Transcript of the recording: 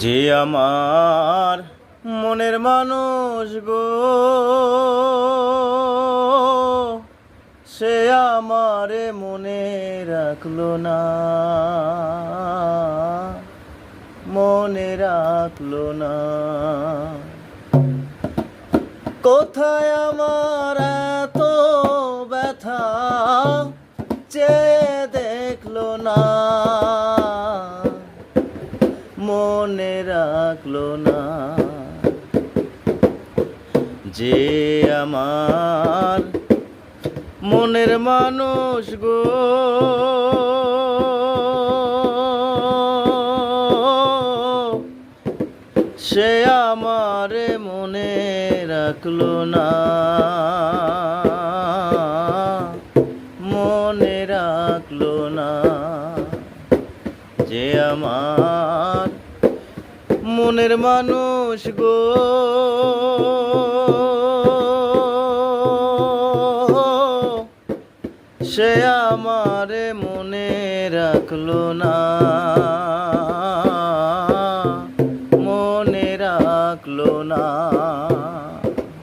যে আমার মনের মানুষ গো, সে আমারে মনে রাখল না, মনে রাখল না। কোথায় আমার এত ব্যথা চেয়ে দেখল না? মনে রাখল না। যে আমার মনের মানুষ গো। সে আমার মনে রাখল না। মনে রাখল না। যে আমার মনের মানুষ গো। সে আমারে মনে রাখল না। মনে রাখল না।